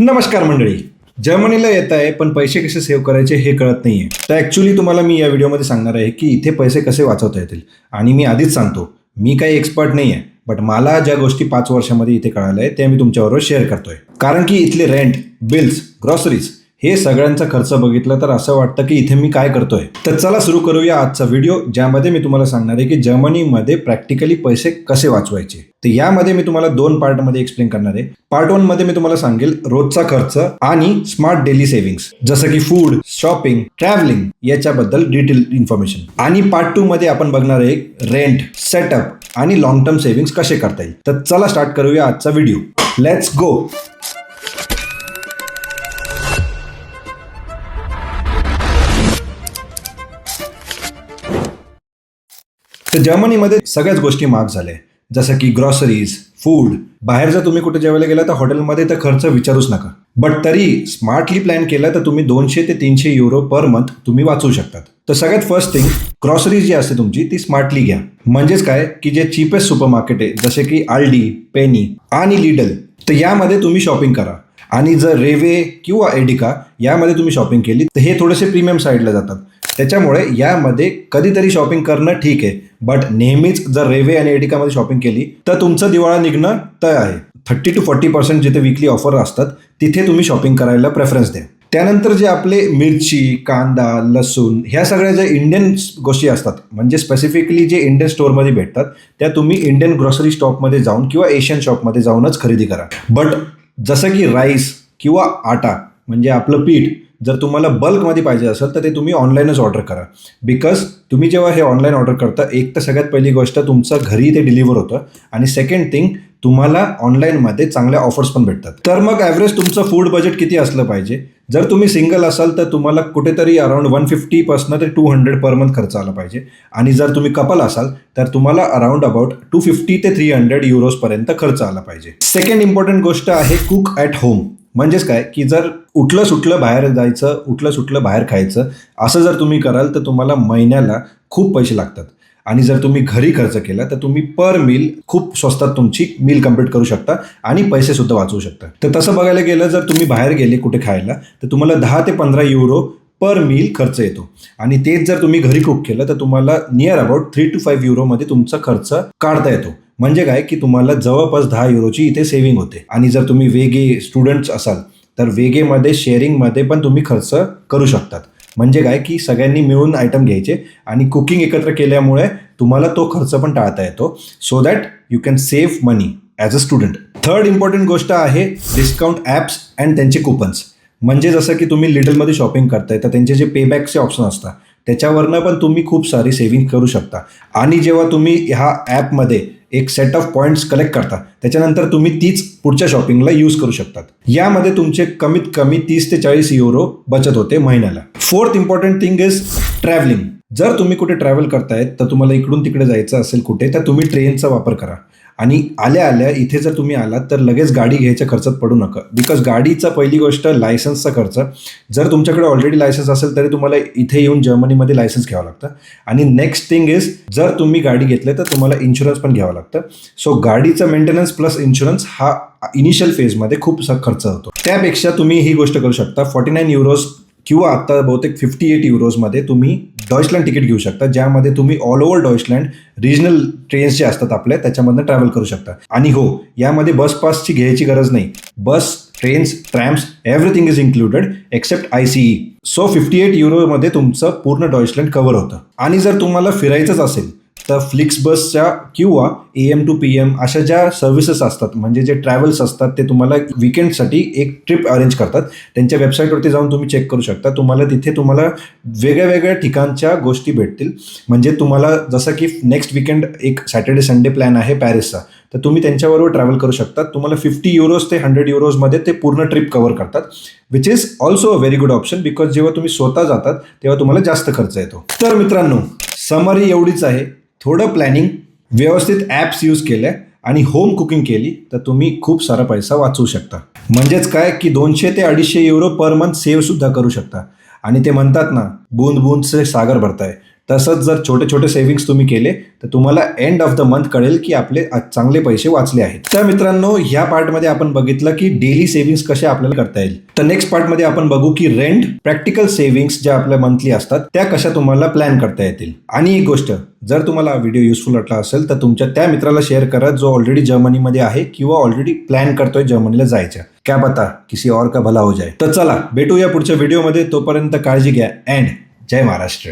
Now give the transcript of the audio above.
नमस्कार मंडळी. जर्मनीला येत आहे पण पैसे कसे सेव्ह करायचे हे कळत नाही आहे तर ॲक्च्युली तुम्हाला मी या व्हिडिओमध्ये सांगणार आहे की इथे पैसे कसे वाचवता येतील. आणि मी आधीच सांगतो मी काही एक्सपर्ट नाही आहे बट मला ज्या गोष्टी पाच वर्षामध्ये इथे कळाल्या आहे त्या मी तुमच्याबरोबर शेअर करतोय. कारण की इथले रेंट बिल्स ग्रॉसरीज हे सगळ्यांचा खर्च बघितला तर असं वाटतं की इथे मी काय करतोय. तर चला सुरू करूया आजचा व्हिडिओ ज्यामध्ये मी तुम्हाला सांगणार आहे की जर्मनीमध्ये प्रॅक्टिकली पैसे कसे वाचवायचे. तर यामध्ये मी तुम्हाला दोन पार्टमध्ये एक्सप्लेन करणार आहे. पार्ट वनमध्ये मी तुम्हाला सांगेल रोजचा खर्च आणि स्मार्ट डेली सेव्हिंग्स जसं की फूड शॉपिंग ट्रॅव्हलिंग याच्याबद्दल डिटेल इन्फॉर्मेशन आणि पार्ट टू मध्ये आपण बघणार आहे रेंट सेटअप आणि लॉंग टर्म सेव्हिंग्स कसे करता येईल. तर चला स्टार्ट करूया आजचा व्हिडिओ लेट्स गो तर जर्मनीमध्ये सगळ्याच गोष्टी महाग झाल्या जसं की ग्रॉसरीज फूड बाहेर जर तुम्ही कुठे जेवायला गेला तर हॉटेलमध्ये तर खर्च विचारूच नका. बट तरी स्मार्टली प्लॅन केला तर तुम्ही दोनशे ते तीनशे युरो पर मंथ तुम्ही वाचवू शकतात. तर सगळ्यात फर्स्ट थिंग ग्रॉसरीज जी असते तुमची ती स्मार्टली घ्या. म्हणजेच काय? की जे चीपेस्ट सुपर मार्केट आहे जसे की आल्डी पेनी आणि लिडल तर यामध्ये तुम्ही शॉपिंग करा. आणि जर रेवे किंवा एडिका यामध्ये तुम्ही शॉपिंग केली तर हे थोडेसे प्रीमियम साईडला जातात. त्याच्यामुळे यामध्ये कधीतरी शॉपिंग करणं ठीक आहे. बट नेहमीच जर रेवे आणि एडिकामध्ये शॉपिंग केली तर तुमचं दिवाळा निघणं तय आहे. थर्टी टू फोर्टी पर्सेंट जिथे विकली ऑफर असतात तिथे तुम्ही शॉपिंग करायला प्रेफरन्स द्या. त्यानंतर जे आपले मिरची कांदा लसूण ह्या सगळ्या ज्या इंडियन गोष्टी असतात म्हणजे स्पेसिफिकली जे इंडियन स्टोअरमध्ये भेटतात त्या तुम्ही इंडियन ग्रॉसरी शॉपमध्ये जाऊन किंवा एशियन शॉपमध्ये जाऊनच खरेदी करा. बट जसं की राईस किंवा आटा म्हणजे आपलं पीठ जर तुम्हाला बल्कमध्ये पाहिजे असेल तर ते तुम्ही ऑनलाईनच ऑर्डर करा. बिकॉज तुम्ही जेव्हा हे ऑनलाईन ऑर्डर करता एक तर सगळ्यात पहिली गोष्ट तुमचं घरी ते डिलिव्हर होतं. आणि सेकंड थिंग तुम्हाला ऑनलाईनमध्ये चांगल्या ऑफर्स पण भेटतात. तर मग ॲव्हरेज तुमचं फूड बजेट किती असलं पाहिजे? जर तुम्ही सिंगल असाल तर तुम्हाला कुठेतरी अराउंड वन फिफ्टीपासनं ते टू हंड्रेड पर मंथ खर्च आला पाहिजे. आणि जर तुम्ही कपल असाल तर तुम्हाला अराउंड अबाउट टू फिफ्टी ते थ्री हंड्रेड युरोजपर्यंत खर्च आला पाहिजे. सेकंड इम्पॉर्टंट गोष्ट आहे कुक ॲट होम म्हणजेच काय? की जर उठलं सुटलं बाहेर जायचं उठलं सुटलं बाहेर खायचं असं जर तुम्ही कराल तर तुम्हाला महिन्याला खूप पैसे लागतात. आणि जर तुम्ही घरी खर्च केला तर तुम्ही पर मील खूप स्वस्तात तुमची मील कंप्लीट करू शकता आणि पैसे सुद्धा वाचवू शकता. तर तसं बघायला गेलं जर तुम्ही बाहेर गेले कुठे खायला तर तुम्हाला दहा ते पंधरा युरो पर मील खर्च येतो. आणि तेच जर तुम्ही घरी कुक केलं तर तुम्हाला near about three two five युरोमध्ये तुमचा खर्च काढता येतो. म्हणजे काय की तुम्हाला जवळपास दहा युरोची इथे सेव्हिंग होते. आणि जर तुम्ही वेगे स्टुडंट्स असाल तर वेगेमध्ये शेअरिंगमध्ये पण तुम्ही खर्च करू शकतात. म्हणजे काय की सगळ्यांनी मिळून आयटम घ्यायचे आणि कुकिंग एकत्र केल्यामुळे तुम्हाला तो खर्च पण टाळता येतो. So that you can save money as a student third important गोष्ट आहे डिस्काउंट ॲप्स अँड त्यांचे कुपन्स म्हणजे जसं की तुम्ही लिटलमध्ये शॉपिंग करताय तर त्यांचे जे पेबॅकचे ऑप्शन असतात त्याच्यावरनं पण तुम्ही खूप सारी सेव्हिंग करू शकता. आणि जेव्हा तुम्ही ह्या ॲपमध्ये एक सेट ऑफ पॉईंट्स कलेक्ट करता त्याच्यानंतर तुम्ही तीच पुढच्या शॉपिंगला यूज करू शकतात. यामध्ये तुमचे कमीत कमी तीस ते चाळीस युरो बचत होते महिन्याला. Fourth important thing is travelling जर तुम्ही कुठे ट्रॅव्हल करतायत तर तुम्हाला इकडून तिकडे जायचं असेल कुठे तर तुम्ही ट्रेनचा वापर करा. आणि आल्या आल्या इथे जर तुम्ही आलात तर लगेच गाडी घ्यायच्या खर्चात पडू नका. बिकॉज गाडीचा पहिली गोष्ट लायसन्सचा खर्च. जर तुमच्याकडे ऑलरेडी लायसन्स असेल तरी तुम्हाला इथे येऊन जर्मनीमध्ये लायसन्स घ्यावं लागतं. आणि नेक्स्ट थिंग इज जर तुम्ही गाडी घेतली तर तुम्हाला इन्शुरन्स पण घ्यावं लागतं. सो गाडीचा मेंटेनन्स प्लस इन्शुरन्स हा इनिशियल फेजमध्ये खूप खर्च होतो. त्यापेक्षा तुम्ही ही गोष्ट करू शकता. फॉर्टी नाईन युरोज किंवा आता बहुतेक फिफ्टी एट युरोजमध्ये तुम्ही डॉइचलँड तिकीट घेऊ शकता ज्यामध्ये तुम्ही all over Deutschland regional trains जे असतात आपल्या त्याच्यामधनं ट्रॅव्हल करू शकता. आणि हो यामध्ये बस पासची घ्यायची गरज नाही. Bus trains trams everything is included except I C E so fifty eight युरोमध्ये तुमचं पूर्ण डॉइचलँड कव्हर होतं. आणि जर तुम्हाला फिरायचंच असेल तर फ्लिक्स बसच्या किंवा A M to P M अशा ज्या सर्व्हिसेस असतात म्हणजे जे ट्रॅव्हल्स असतात ते तुम्हाला विकेंडसाठी एक ट्रिप अरेंज करतात. त्यांच्या वेबसाईटवरती जाऊन तुम्ही चेक करू शकता. तुम्हाला तिथे तुम्हाला वेगळ्या वेगळ्या ठिकाणच्या गोष्टी भेटतील. म्हणजे तुम्हाला जसं की नेक्स्ट विकेंड एक सॅटर्डे संडे प्लॅन आहे पॅरिसचा तर तुम्ही त्यांच्याबरोबर ट्रॅव्हल करू शकता. तुम्हाला फिफ्टी युरोज ते हंड्रेड युरोजमध्ये ते पूर्ण ट्रिप कवर करतात. Which is also a very good option because जेव्हा तुम्ही स्वतः जातात तेव्हा तुम्हाला जास्त खर्च येतो. तर मित्रांनो समरी एवढीच आहे. थोडं प्लॅनिंग व्यवस्थित ॲप्स यूज केल्या आणि होम कुकिंग केली तर तुम्ही खूप सारा पैसा वाचवू शकता. म्हणजेच काय की दोनशे ते अडीचशे युरो पर मंथ सेव्ह सुद्धा करू शकता. आणि ते म्हणतात ना बूंद बूंदचे सागर भरताय. तसंच जर छोटे छोटे सेव्हिंग्स तुम्ही केले तर तुम्हाला एंड ऑफ द मंथ कळेल की आपले आज चांगले पैसे वाचले आहेत. तर मित्रांनो ह्या पार्टमध्ये आपण बघितलं की डेली सेव्हिंग्स कसे आपल्याला करता येईल. तर नेक्स्ट पार्टमध्ये आपण बघू की रेंट प्रॅक्टिकल सेव्हिंग्स ज्या आपल्या मंथली असतात त्या कशा तुम्हाला प्लॅन करता येतील. आणि एक गोष्ट जर तुम्हाला व्हिडिओ युजफुल वाटला असेल तर तुमच्या त्या मित्राला शेअर करा जो ऑलरेडी जर्मनीमध्ये आहे किंवा ऑलरेडी प्लॅन करतोय जर्मनीला जायच्या क्या पता किसी और का भला हो जाए तर चला भेटूया पुढच्या व्हिडिओमध्ये तोपर्यंत काळजी घ्या. अँड जय महाराष्ट्र.